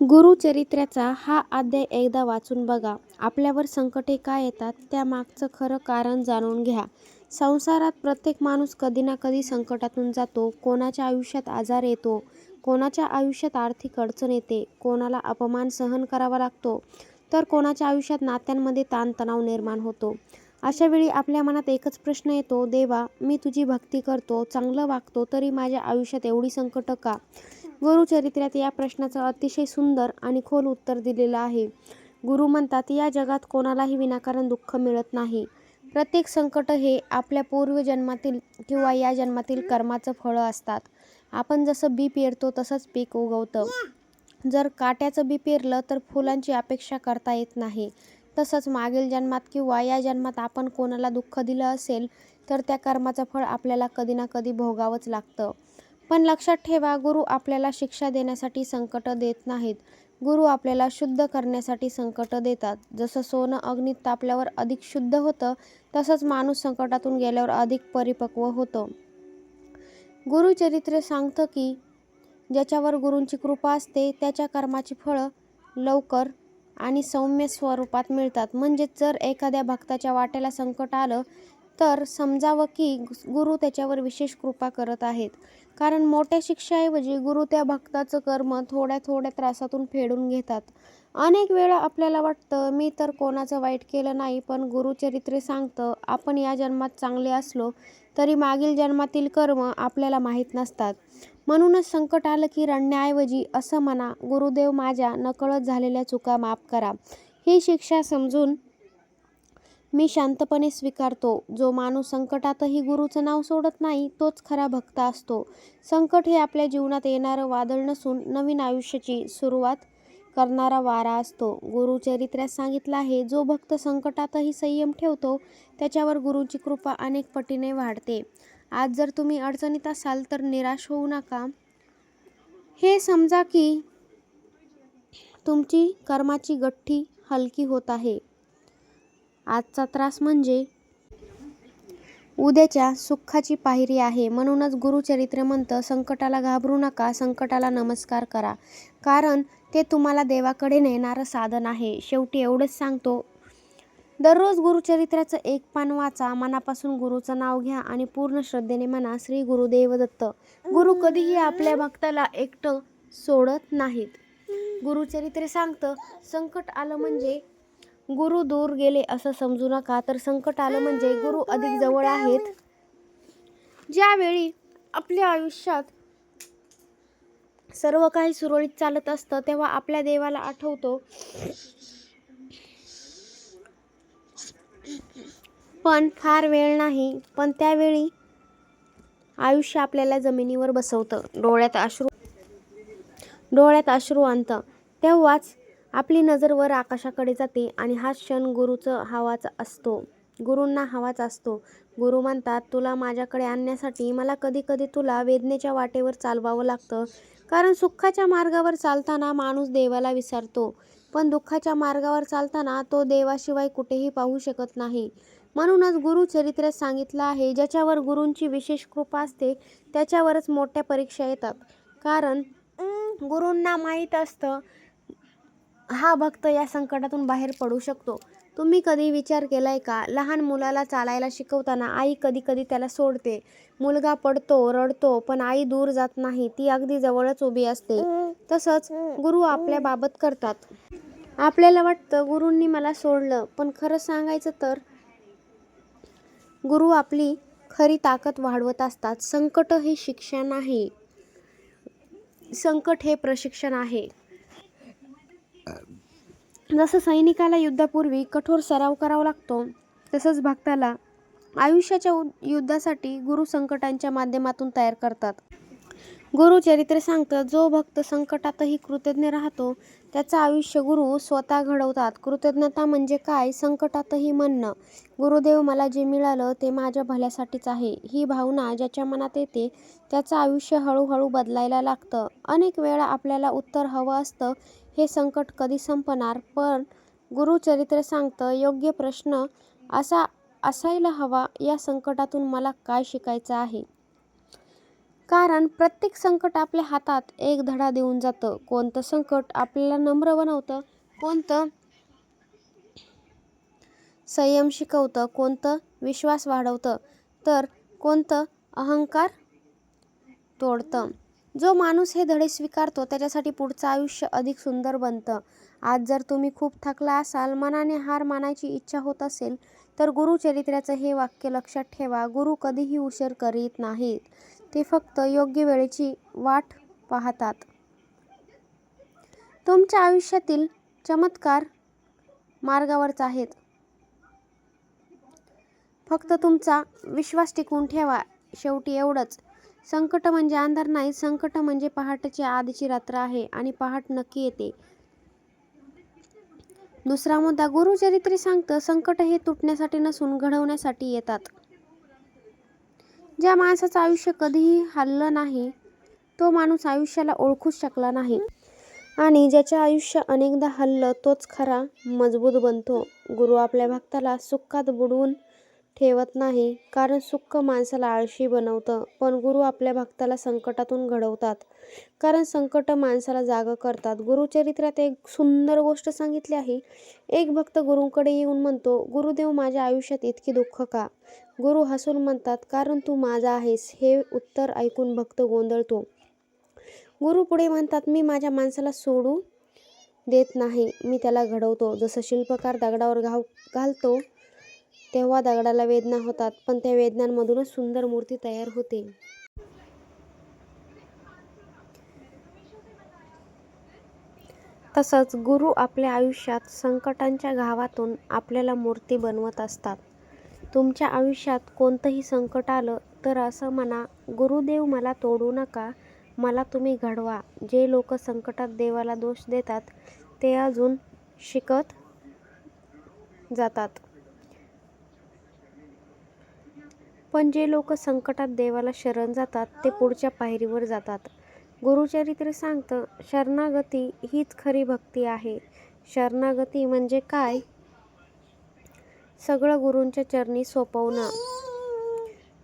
गुरुचरित्राचा हा अध्याय एकदा वाचून बघा. आपल्यावर संकटे का येतात त्यामागचं खरं कारण जाणून घ्या. संसारात प्रत्येक माणूस कधी ना कधी संकटातून जातो. कोणाच्या आयुष्यात आजार येतो, कोणाच्या आयुष्यात आर्थिक अडचण येते, कोणाला अपमान सहन करावा लागतो, तर कोणाच्या आयुष्यात नात्यांमध्ये ताणतणाव निर्माण होतो. अशा वेळी आपल्या मनात एकच प्रश्न येतो, देवा, मी तुझी भक्ती करतो, चांगलं वागतो, तरी माझ्या आयुष्यात एवढी संकटं का? गुरुचरित्रात या प्रश्नाचं अतिशय सुंदर आणि खोल उत्तर दिलेलं आहे. गुरु म्हणतात, या जगात कोणालाही विनाकारण दुःख मिळत नाही. प्रत्येक संकट हे आपल्या पूर्वजन्मातील किंवा या जन्मातील कर्माचं फळं असतात. आपण जसं बी पेरतो तसंच पीक उगवतं. जर काट्याचं बी पेरलं तर फुलांची अपेक्षा करता येत नाही. तसंच मागील जन्मात किंवा या जन्मात आपण कोणाला दुःख दिलं असेल तर त्या कर्माचं फळ आपल्याला कधी ना कधी भोगावंच लागतं. पण लक्षात ठेवा, गुरु आपल्याला शिक्षा देण्यासाठी संकट देत नाहीत. गुरु आपल्याला शुद्ध करण्यासाठी संकट देतात. जसं सोनं अग्नीत तापल्यावर अधिक शुद्ध होतं, तसंच माणूस संकटातून गेल्यावर अधिक परिपक्व होतो. गुरुचरित्र सांगतं की, ज्याच्यावर गुरूंची कृपा असते त्याच्या कर्माची फळं लवकर आणि सौम्य स्वरूपात मिळतात. म्हणजेच जर एखाद्या भक्ताच्या वाट्याला संकट आलं तर समजावं की गुरु त्याच्यावर विशेष कृपा करत आहेत. कारण मोठ्या शिक्षेऐवजी गुरु त्या भक्ताचं कर्म थोड्या थोड्या त्रासातून फेडून घेतात. अनेक वेळा आपल्याला वाटतं, मी तर कोणाचं वाईट केलं नाही, पण गुरुचरित्र सांगतं, आपण या जन्मात चांगले असलो तरी मागील जन्मातील कर्म आपल्याला माहीत नसतात. म्हणूनच संकट आलं की रडण्याऐवजी असं म्हणा, गुरुदेव, माझ्या नकळत झालेल्या चुका माफ करा. ही शिक्षा समजून मी शांतपणे स्वीकारतो. जो माणूस संकटातही गुरुचं नाव सोडत नाही, तोच खरा भक्त असतो. संकट हे आपल्या जीवनात येणारं वादळ नसून नवीन आयुष्याची सुरुवात करणारा वारा असतो. गुरुचरित्रात सांगितलं आहे, जो भक्त संकटातही संयम ठेवतो, त्याच्यावर गुरुची कृपा अनेक पटीने वाढते. आज जर तुम्ही अडचणीत असाल तर निराश होऊ नका. हे समजा की, तुमची कर्माची गठ्ठी हलकी होत आहे. आजचा त्रास म्हणजे उद्याच्या सुखाची पायरी आहे. म्हणूनच गुरुचरित्र म्हणतं, संकटाला घाबरू नका, संकटाला नमस्कार करा. कारण ते तुम्हाला देवाकडे नेणारं साधन आहे. शेवटी एवढंच सांगतो, दररोज गुरुचरित्राचं एक पान वाचा, मनापासून गुरुचं नाव घ्या आणि पूर्ण श्रद्धेने म्हणा, श्री गुरुदेव दत्त. गुरु कधीही आपल्या भक्ताला एकटं सोडत नाहीत. गुरुचरित्र सांगतं, संकट आलं म्हणजे गुरु दूर गेले असं समजू नका, तर संकट आलं म्हणजे गुरु अधिक जवळ आहेत. ज्यावेळी आपल्या आयुष्यात सर्व काही सुरळीत चालत असतं, तेव्हा आपल्या देवाला आठवतो. पण फार वेळ नाही. पण त्यावेळी आयुष्य आपल्याला जमिनीवर बसवतं, डोळ्यात अश्रू डोळ्यात अश्रू आणतं. तेव्हाच आपली नजर वर आकाशाकडे जाते आणि हा क्षण गुरुचं हवाच असतो गुरूंना हवाच असतो. गुरु म्हणतात, तुला माझ्याकडे आणण्यासाठी मला कधी कधी तुला वेदनेच्या वाटेवर चालवावं लागतं. कारण सुखाच्या मार्गावर चालताना माणूस देवाला विसरतो, पण दुःखाच्या मार्गावर चालताना तो देवाशिवाय कुठेही पाहू शकत नाही. म्हणूनच गुरु चरित्रात सांगितलं आहे, ज्याच्यावर गुरूंची विशेष कृपा असते त्याच्यावरच मोठ्या परीक्षा येतात. कारण गुरूंना माहीत असतं, हा भक्त या संकटातून बाहेर पडू शकतो. तुम्ही कधी विचार केलाय का, लहान मुलाला चालायला शिकवताना आई कधी कधी त्याला सोडते. मुलगा पडतो, रडतो, पण आई दूर जात नाही, ती अगदी जवळच उभी असते. तसंच गुरु आपल्याबाबत करतात. आपल्याला वाटतं, गुरूंनी मला सोडलं, पण खरं सांगायचं तर गुरु आपली खरी ताकद वाढवत असतात. संकट हे शिक्षण आहे संकट हे प्रशिक्षण आहे. जसं सैनिकाला युद्धापूर्वी कठोर सराव करावा लागतो, तसंच भक्ताला आयुष्याच्या युद्धासाठी गुरु संकटांच्या माध्यमातून तयार करतात. गुरुचरित्र सांगतं, जो भक्त संकटातही कृतज्ञ राहतो, त्याचं आयुष्य गुरु स्वतः घडवतात. कृतज्ञता म्हणजे काय? संकटातही म्हणणं, गुरुदेव, मला जे मिळालं ते माझ्या भल्यासाठीच आहे. ही भावना ज्याच्या मनात येते, त्याचं आयुष्य हळूहळू बदलायला लागतं. अनेक वेळा आपल्याला उत्तर हवं असतं, हे संकट कधी संपणार? पण गुरुचरित्र सांगतं, योग्य प्रश्न असा असायला हवा, या संकटातून मला काय शिकायचं आहे? कारण प्रत्येक संकट आपल्या हातात एक धडा देऊन जातं कोणतं संकट आपल्याला नम्र बनवतं कोणतं संयम शिकवतं कोणतं विश्वास वाढवतं तर कोणतं अहंकार तोडतं जो माणूस हे धडे स्वीकारतो त्याच्यासाठी पुढचं आयुष्य अधिक सुंदर बनतं. आज जर तुम्ही खूप थकला असाल मनाने हार मानायची इच्छा होत असेल तर गुरुचरित्राचं हे वाक्य लक्षात ठेवा. गुरु कधीही उशीर करीत नाहीत. ते फक्त योग्य वेळेची वाट पाहतात. तुमच्या आयुष्यातील चमत्कार मार्गावरच आहेत. फक्त तुमचा विश्वास टिकवून ठेवा. शेवटी एवढंच. संकट म्हणजे अंधार नाही संकट म्हणजे पहाटेची आधीची रात्र आहे आणि पहाट नक्की येते. दुसरा मुद्दा गुरुचरित्री सांगतं संकट हे तुटण्यासाठी नसून घडवण्यासाठी येतात. ज्या माणसाचं आयुष्य कधीही हल्लं नाही तो माणूस आयुष्याला ओळखूच शकला नाही. आणि ज्याचे आयुष्य अनेकदा हल्लं तोच खरा मजबूत बनतो. गुरु आपल्या भक्ताला सुखात बुडवून ठेवत नाही. कारण सुख माणसाला आळशी बनवतं. पण गुरु आपल्या भक्ताला संकटातून घडवतात. कारण संकट माणसाला जागं करतात. गुरुचरित्रात एक सुंदर गोष्ट सांगितली आहे. एक भक्त गुरूंकडे येऊन म्हणतो गुरुदेव माझ्या आयुष्यात इतकी दुःख का गुरु हसून म्हणतात कारण तू माझा आहेस हे उत्तर ऐकून भक्त गोंधळतो. गुरु पुढे म्हणतात मी माझ्या माणसाला सोडू देत नाही. मी त्याला घडवतो. जसं शिल्पकार दगडावर घाव घालतो तेव्हा दगडाला वेदना होतात पण त्या वेदनांमधूनच सुंदर मूर्ती तयार होते. तसंच गुरु आपल्या आयुष्यात संकटांच्या घावातून आपल्याला मूर्ती बनवत असतात. तुमच्या आयुष्यात कोणतंही संकट आलं तर असं म्हणा गुरुदेव मला तोडू नका मला तुम्ही घडवा. जे लोक संकटात देवाला दोष देतात ते अजून शिकत जातात. पण जे लोक संकटात देवाला शरण जातात ते पुढच्या पायरीवर जातात. गुरुचरित्र सांगतं शरणागती हीच खरी भक्ती आहे. शरणागती म्हणजे काय? सगळं गुरूंच्या चरणी सोपवणं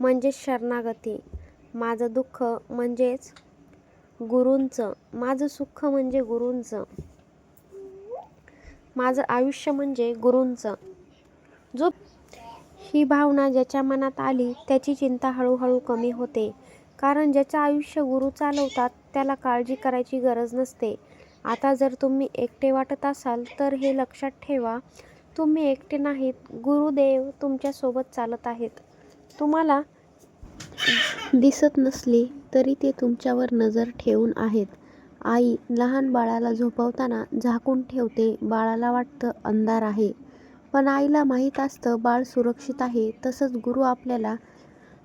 म्हणजेच शरणागती. माझं दुःख म्हणजेच गुरूंचं. माझं सुख म्हणजे गुरूंचं. माझं आयुष्य म्हणजे गुरूंचं. जो ही भावना ज्याच्या मनात आली त्याची चिंता हळूहळू कमी होते. कारण ज्याचं आयुष्य गुरु चालवतात त्याला काळजी करायची गरज नसते. आता जर तुम्ही एकटे वाटत असाल तर हे लक्षात ठेवा तुम्ही एकटे नाहीत गुरुदेव तुमच्यासोबत चालत आहेत. तुम्हाला दिसत नसली तरी ते तुमच्यावर नजर ठेवून आहेत. आई लहान बाळाला झोपवताना झाकून ठेवते बाळाला वाटतं अंधार आहे. पण आईला माहीत असतं बाळ सुरक्षित आहे. तसंच गुरु आपल्याला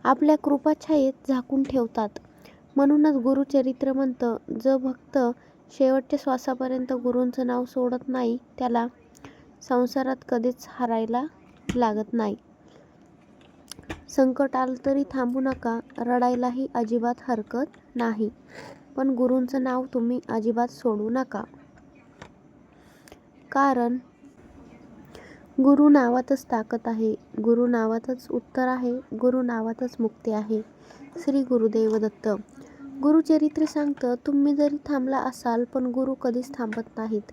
आपल्या कृपाछायेत झाकून ठेवतात. म्हणूनच गुरुचरित्र म्हणतं जो भक्त शेवटच्या श्वासापर्यंत गुरूंचं नाव सोडत नाही त्याला संसारात कधीच हारायला लागत नाही. संकट आलं तरी थांबू नका रडायलाही अजिबात हरकत नाही. पण गुरूंचं नाव तुम्ही अजिबात सोडू नका. कारण गुरु नावातच ताकद आहे. गुरु नावातच उत्तर आहे. गुरु नावातच मुक्ती आहे. श्री गुरुदेव दत्त. गुरुचरित्र सांगतं तुम्ही जरी थांबला असाल पण गुरु कधीच थांबत नाहीत.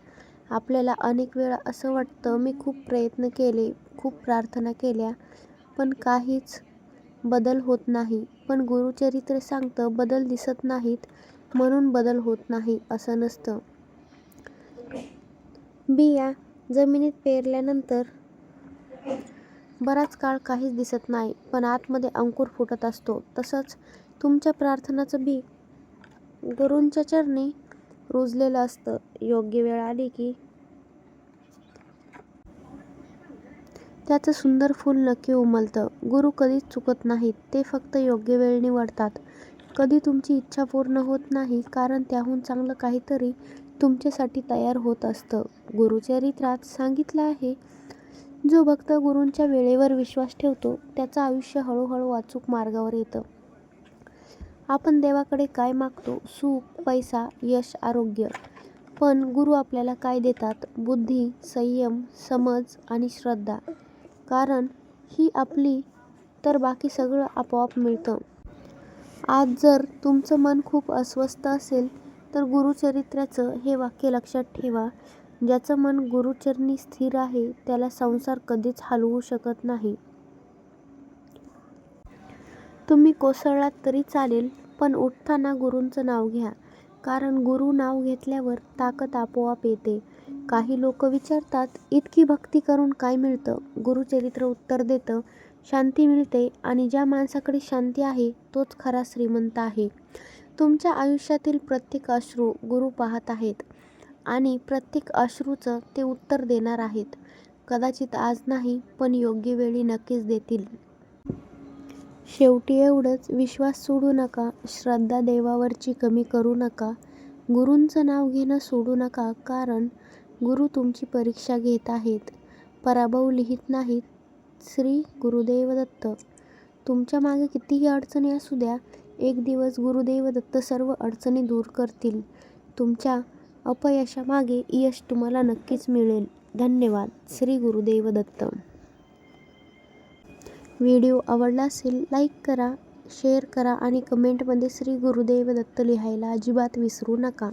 आपल्याला अनेक वेळा असं वाटतं मी खूप प्रयत्न केले खूप प्रार्थना केल्या पण काहीच बदल होत नाही. पण गुरुचरित्र सांगतं बदल दिसत नाहीत म्हणून बदल होत नाही असं नसतं. बिया जमिनीत पेरल्यानंतर बराच काळ काहीच दिसत नाही पण आतमध्ये अंकुर फुटत असतो. तसंच तुमच्या प्रार्थनाचं बी गुरूंच्या चरणी रुजलेलं असतं. योग्य वेळ आली की त्याचं सुंदर फूल नक्की उमलतं. गुरु कधीच चुकत नाहीत ते फक्त योग्य वेळ निवडतात. कधी तुमची इच्छा पूर्ण होत नाही कारण त्याहून चांगलं काहीतरी तुमच्यासाठी तयार होत असतं. गुरुचरित्रात सांगितलं आहे जो भक्त गुरूंच्या वेळेवर विश्वास ठेवतो त्याचं आयुष्य हळूहळू अचूक मार्गावर येतं. आपण देवाकडे काय मागतो? सुख पैसा यश आरोग्य. पण गुरु आपल्याला काय देतात? बुद्धी संयम समज आणि श्रद्धा. कारण ही आपली तर बाकी सगळं आपोआप मिळतं. आज जर तुमचं मन खूप अस्वस्थ असेल तर गुरुचरित्राचं हे वाक्य लक्षात ठेवा. ज्याचं मन गुरुचरणी स्थिर आहे त्याला संसार कधीच हलवू शकत नाही. तुम्ही कोसळलात तरी चालेल पण उठताना गुरूंचं नाव घ्या. कारण गुरू नाव घेतल्यावर ताकद आपोआप येते. काही लोक विचारतात, इतकी भक्ती करून काय मिळतं? गुरुचरित्र उत्तर देतं, शांती मिळते आणि ज्या माणसाकडे शांती आहे तोच खरा श्रीमंत आहे. तुमच्या आयुष्यातील प्रत्येक अश्रू गुरु पाहत आहेत आणि प्रत्येक अश्रूचं ते उत्तर देणार आहेत. कदाचित आज नाही पण योग्य वेळी नक्कीच देतील. शेवटी एवढंच, विश्वास सोडू नका, श्रद्धा देवावरची कमी करू नका, गुरूंचं नाव घेणं सोडू नका कारण गुरु तुमची परीक्षा घेत आहेत. पराभव लिहीत नाहीत. श्री गुरुदेव दत्त. तुमच्या मागे कितीही अडचणी असू द्या, एक दिवस गुरुदेव दत्त सर्व अडचणी दूर करतील. तुमच्या अपयशामागे यश तुम्हाला नक्कीच मिळेल. धन्यवाद. श्री गुरुदेव दत्त. व्हिडिओ आवडला असेल लाईक करा, शेअर करा आणि कमेंटमध्ये श्री गुरुदेव दत्त लिहायला अजिबात विसरू नका.